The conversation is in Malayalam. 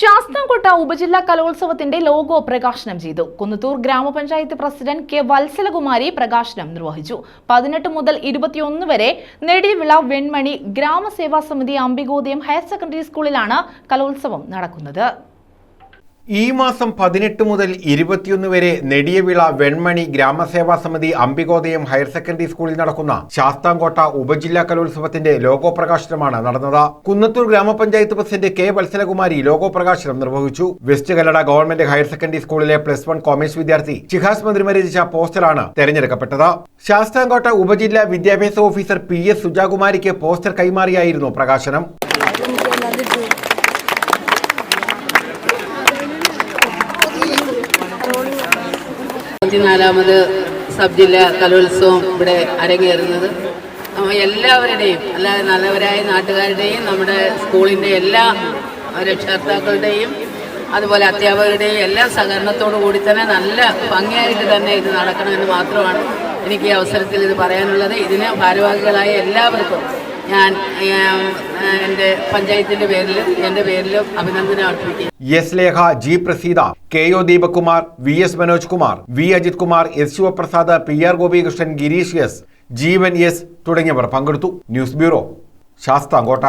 ശാസ്താംകോട്ട ഉപജില്ലാ കലോത്സവത്തിന്റെ ലോഗോ പ്രകാശനം ചെയ്തു. കുന്നത്തൂർ ഗ്രാമപഞ്ചായത്ത് പ്രസിഡന്റ് കെ വത്സലകുമാരി പ്രകാശനം നിർവഹിച്ചു. പതിനെട്ട് മുതൽ ഇരുപത്തിയൊന്ന് വരെ നെടിവിള വെൺമണി ഗ്രാമസേവാ സമിതി അംബികോദയം ഹയർ സെക്കൻഡറി സ്കൂളിലാണ് കലോത്സവം നടക്കുന്നത്. ഈ മാസം പതിനെട്ട് മുതൽ ഇരുപത്തിയൊന്ന് വരെ നെടിയവിള വെൺമണി ഗ്രാമസേവാ സമിതി അംബികോദയം ഹയർ സെക്കൻഡറി സ്കൂളിൽ നടക്കുന്ന ശാസ്താംകോട്ട ഉപജില്ലാ കലോത്സവത്തിന്റെ ലോഗോ പ്രകാശനമാണ് നടന്നത്. കുന്നത്തൂർ ഗ്രാമപഞ്ചായത്ത് പ്രസിഡന്റ് കെ വത്സലകുമാരി ലോഗോ പ്രകാശനം നിർവഹിച്ചു. West Kallada government higher secondary സ്കൂളിലെ പ്ലസ് വൺ കോമേഴ്സ് വിദ്യാർത്ഥി ചിഹാസ് മന്ത്രിമാർ രചിച്ച പോസ്റ്ററാണ് തെരഞ്ഞെടുക്കപ്പെട്ടത്. ശാസ്താംകോട്ട ഉപജില്ലാ വിദ്യാഭ്യാസ ഓഫീസർ പി എസ് സുജാകുമാരിക്ക് പോസ്റ്റർ കൈമാറിയായിരുന്നു പ്രകാശനം. ഇരുപത്തിനാലാമത് സബ് ജില്ലാ കലോത്സവം ഇവിടെ അരങ്ങേറുന്നത്. എല്ലാവരുടെയും അല്ലാതെ നല്ലവരായ നാട്ടുകാരുടെയും നമ്മുടെ സ്കൂളിന്റെ എല്ലാ രക്ഷകർത്താക്കളുടെയും അതുപോലെ അധ്യാപകരുടെയും എല്ലാ സഹകരണത്തോടു കൂടി തന്നെ നല്ല ഭംഗിയായിട്ട് തന്നെ ഇത് നടക്കണമെന്ന് മാത്രമാണ് എനിക്ക് ഈ അവസരത്തിൽ ഇത് പറയാനുള്ളത്. ഇതിന് ഭാരവാഹികളായ എല്ലാവർക്കും ഞാൻ എന്റെ പഞ്ചായത്തിന്റെ പേരിലും എന്റെ പേരിലും അഭിനന്ദനം അർപ്പിക്കുന്നു. S Lekha G Praseetha K O Deepakumar V S Manoj Kumar V Ajith Kumar S Sivaprasad P R Gopikrishnan Girish S Jeevan S തുടങ്ങിയവർ പങ്കെടുത്തു. News bureau Sasthamcotta.